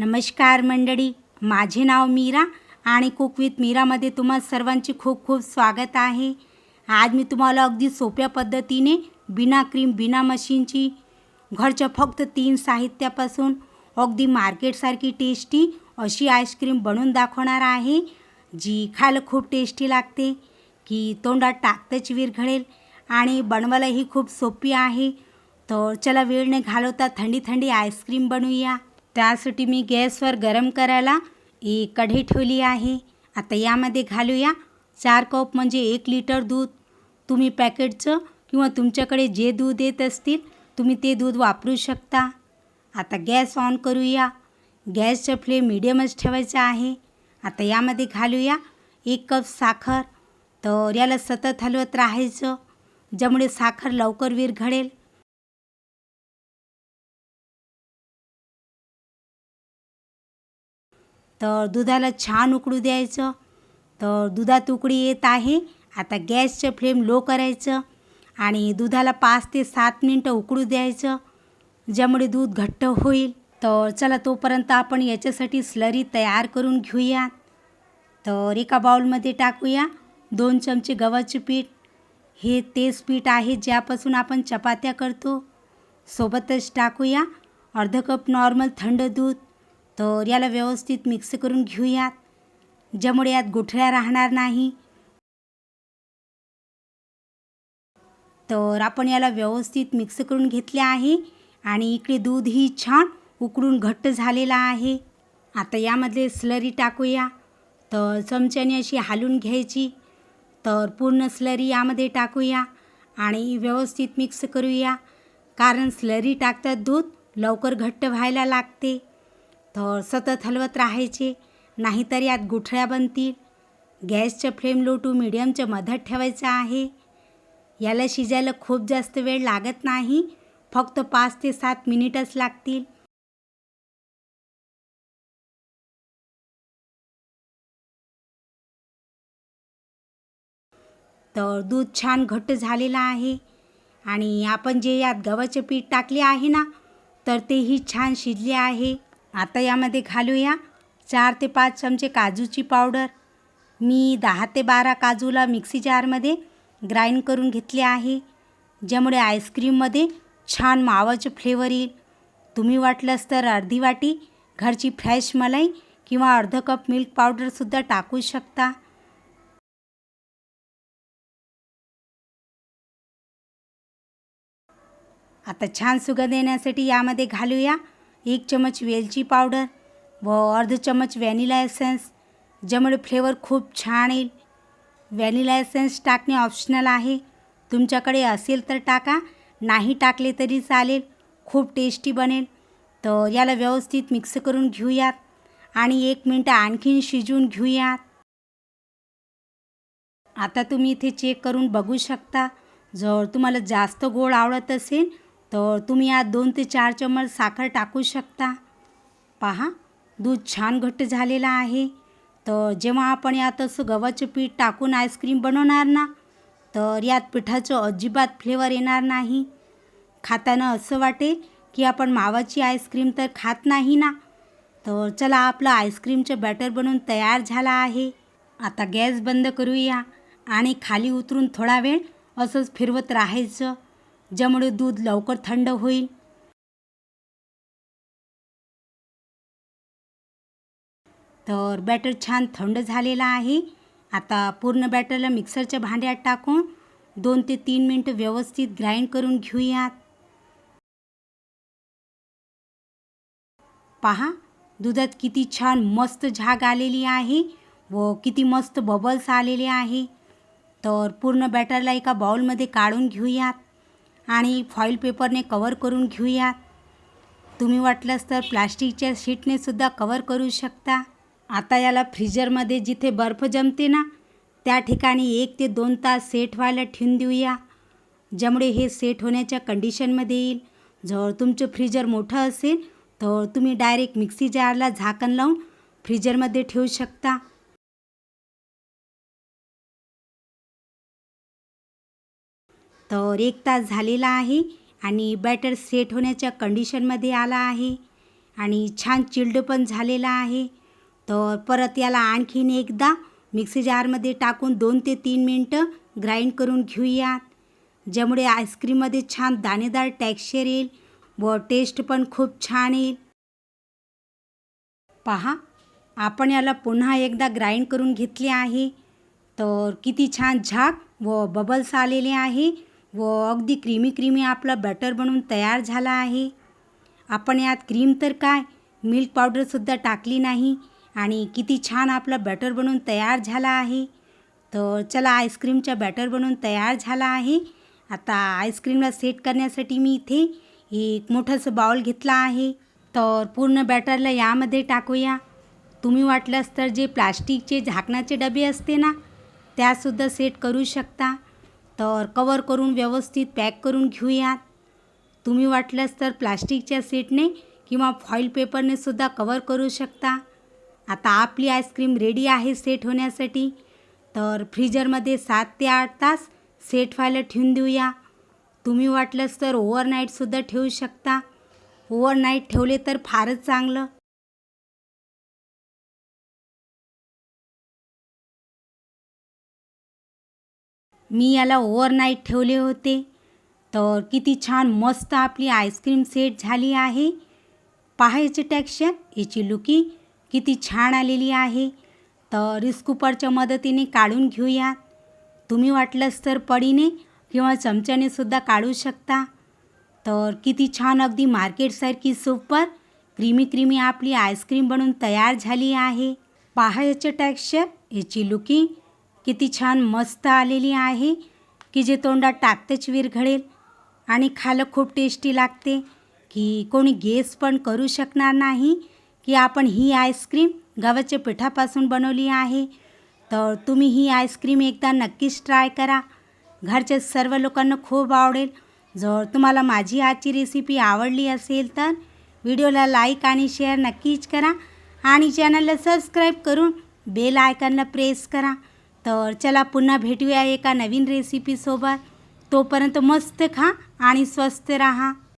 नमस्कार मंडळी. माझे नाव मीरा आणि कुक विथ मीरामध्ये तुम्हा सर्वांचे खूप खूप स्वागत आहे. आज मी तुम्हाला अगदी सोप्या पद्धतीने बिना क्रीम बिना मशीनची घरच्या फक्त तीन साहित्यापासून अगदी मार्केटसारखी टेस्टी अशी आईस्क्रीम बनवून दाखवणार आहे जी खायला खूप टेस्टी लागते. की तोंडात टाकतच विरघळेल आणि बनवायलाही खूप सोपी आहे. तर चला वेळ न घालवता थंडी थंडी आईस्क्रीम बनवूया. त्यासाठी मी गॅसवर गरम करायला एक कढई ठेवली आहे. आता यामध्ये घालूया. चार कप म्हणजे एक लिटर दूध. तुम्ही पॅकेटचं किंवा तुमच्याकडे जे दूध येत असतील तुम्ही ते दूध वापरू शकता. आता गॅस ऑन करूया. गॅसचं फ्लेम मिडियमच ठेवायचं आहे. आता यामध्ये घालूया एक कप साखर. तर याला सतत हलवत राहायचं. ज्यामुळे साखर लवकर विरघळेल. तर दुधाला छान उकळू द्यायचं. तर दुधात उकळी येत आहे. आता गॅसचं फ्लेम लो करायचं आणि दुधाला पाच ते सात मिनटं उकळू द्यायचं. ज्यामुळे दूध घट्ट होईल. तर चला तोपर्यंत आपण याच्यासाठी स्लरी तयार करून घेऊया. तर एका बाउलमध्ये टाकूया. दोन चमचे गव्हाचे पीठ. हे तेच पीठ आहे ज्यापासून आपण चपात्या करतो. सोबतच टाकूया. अर्ध कप नॉर्मल थंड दूध. तर याला व्यवस्थित मिक्स करून घेऊयात ज्यामुळे यात गुठळ्या राहणार नाही. तर आपण याला व्यवस्थित मिक्स करून घेतले आहे आणि इकडे दूधही छान उकळून घट्ट झालेला आहे. आता यामध्ये स्लरी टाकूया. तर चमच्याने अशी हालून घ्यायची. तर पूर्ण स्लरी यामध्ये टाकूया आणि व्यवस्थित मिक्स करूया कारण स्लरी टाकतात दूध लवकर घट्ट व्हायला लागते. तर सतत हलवत राहायचे नाहीतर यात गुठळ्या बनतील. गॅसचं फ्लेम लो टू मिडियमच्या मधात ठेवायचं आहे. याला शिजायला खूप जास्त वेळ लागत नाही फक्त पाच ते सात मिनिटच लागतील. तर दूध छान घट्ट झालेलं आहे आणि आपण जे यात गव्हाचे पीठ टाकले आहे ना तर तेही छान शिजले आहे. आता यामध्ये घालूया चार ते पाच चमचे काजूची पावडर. मी दहा ते बारा काजूला मिक्सी जारमध्ये ग्राइंड करून घेतले आहे. ज्यामुळे आईस्क्रीममध्ये छान मावाचं फ्लेवर येईल. तुम्ही वाटलंच तर अर्धी वाटी घरची फ्रेश मलाई किंवा अर्ध कप मिल्क पावडरसुद्धा टाकू शकता. आता छान सुगंध येण्यासाठी यामध्ये घालूया एक चमच वेलची पावडर व अर्ध चमच व्हॅनिला एसेन्स ज्यामुळे फ्लेवर खूप छान येईल. व्हॅनिला एसेन्स टाकणे ऑप्शनल आहे. तुमच्याकडे असेल तर टाका. नाही टाकले तरी चालेल. खूप टेस्टी बनेल. तर याला व्यवस्थित मिक्स करून घेऊयात. आणि एक मिनटं आणखीन शिजवून घेऊयात. आता तुम्ही इथे चेक करून बघू शकता. जर तुम्हाला जास्त गोड आवडत असेल तर तुम्ही यात दोन ते चार चम्मच साखर टाकू शकता. पहा दूध छान घट्ट झालेलं आहे. तर जेव्हा आपण यात असं गव्हाचं पीठ टाकून आईस्क्रीम बनवणार ना तर यात पिठाचं अजिबात फ्लेवर येणार नाही. खाताना असं वाटेल की आपण मावाची आईस्क्रीम तर खात नाही ना. तर चला आपलं आईस्क्रीमचं बॅटर बनवून तयार झाला आहे. आता गॅस बंद करूया आणि खाली उतरून थोडा वेळ असंच फिरवत राहायचं. ज्यामुळे दूध लवकर थंड होईल. तर बॅटर छान थंड झालेला आहे. आता पूर्ण बॅटरला मिक्सरच्या भांड्यात टाकून दोन ते तीन मिनटं व्यवस्थित ग्राइंड करून घेऊयात. पहा दुधात किती छान मस्त झाग आलेली आहे व किती मस्त बबल्स आलेले आहे. तर पूर्ण बॅटरला एका बाउलमध्ये काढून घेऊयात. आणि फॉईल पेपरने कवर करून घेऊयात तुम्ही वाटलंच तर प्लास्टिकच्या शीटने सुद्धा कवर करू शकता. आता याला फ्रीजरमध्ये जिथे बर्फ जमते ना त्या ठिकाणी एक ते दोन तास सेट व्हायला ठेवून देऊया. ज्यामुळे हे सेट होण्याच्या कंडिशनमध्ये येईल. जर तुमचं फ्रीजर मोठं असेल तर तुम्ही डायरेक्ट मिक्सी जारला झाकण लावून फ्रीजरमध्ये ठेवू शकता. तर एक तास झालेला आहे आणि बॅटर सेट होण्याच्या कंडिशनमध्ये आला आहे. आणि छान चिल्ड पण झालेला आहे. तर परत याला आणखीन एकदा मिक्सी जारमध्ये टाकून दोन ते तीन मिनटं ग्राइंड करून घेऊयात. ज्यामुळे आईस्क्रीममध्ये छान दाणेदार टेक्स्चर येईल व टेस्ट पण खूप छान येईल. पहा आपण याला पुन्हा एकदा ग्राइंड करून घेतले आहे. तर किती छान झाक व बबल्स आलेले आहे. व अगदी क्रीमी क्रीमी आपलं बॅटर बनून तयार झाला आहे. आपण यात क्रीम तर काय? मिल्क पावडरसुद्धा टाकली नाही आणि किती छान आपलं बॅटर बनून तयार झाला आहे. तर चला आईस्क्रीमचा बॅटर बनून तयार झाला आहे. आता आईस्क्रीमला सेट करण्यासाठी मी इथे एक मोठंसं बाउल घेतला आहे. तर पूर्ण बॅटरला यामध्ये टाकूया. तुम्ही वाटलंच तर जे प्लास्टिकचे झाकणाचे डबे असते ना त्यासुद्धा सेट करू शकता. तर कवर करून व्यवस्थित पॅक करून घेऊयात. तुम्ही वाटल्यास तर प्लास्टिकच्या सीटने किंवा फॉईल पेपरने सुद्धा कवर करू शकता. आता आपली आईस्क्रीम रेडी आहे सेट होण्यासाठी. तर फ्रीजरमध्ये सात ते आठ तास सेट व्हायला ठेवून देऊया. तुम्ही वाटलंच तर ओव्हरनाईटसुद्धा ठेवू शकता. ओव्हरनाईट ठेवले तर फारच चांगलं. मी याला ओव्हरनाईट ठेवले होते. तर किती छान मस्त आपली आईस्क्रीम सेट झाली आहे. पाहायचे टॅक्शन याची लुकिंग किती छान आलेली आहे. तर रिस्कुपरच्या मदतीने काढून घेऊया. तुम्ही वाटलंच तर पडीने किंवा चमच्याने सुद्धा काढू शकता. तर किती छान अगदी मार्केटसारखी सुपर क्रीमी क्रीमी आपली आईस्क्रीम बनून तयार झाली आहे. पहा याचे याची लुकिंग किती छान मस्त आलेली आहे की जे तोंडात टाकतेच विरघळेल आणि खालं खूप टेस्टी लागते की कोणी गेस पण करू शकणार नाही की आपण ही आईस्क्रीम गव्हाच्या पिठापासून बनवली आहे. तर तुम्ही ही आईस्क्रीम एकदा नक्कीच ट्राय करा. घरच्या सर्व लोकांना खूप आवडेल. जर तुम्हाला माझी आजची रेसिपी आवडली असेल तर व्हिडिओला लाईक आणि शेअर नक्कीच करा. आणि चॅनलला सबस्क्राईब करून बेल आयकनला प्रेस करा. तर चला पुन्हा भेटूया एका नवीन रेसिपीसोबत तोपर्यंत मस्त खा आणि स्वस्त राहा.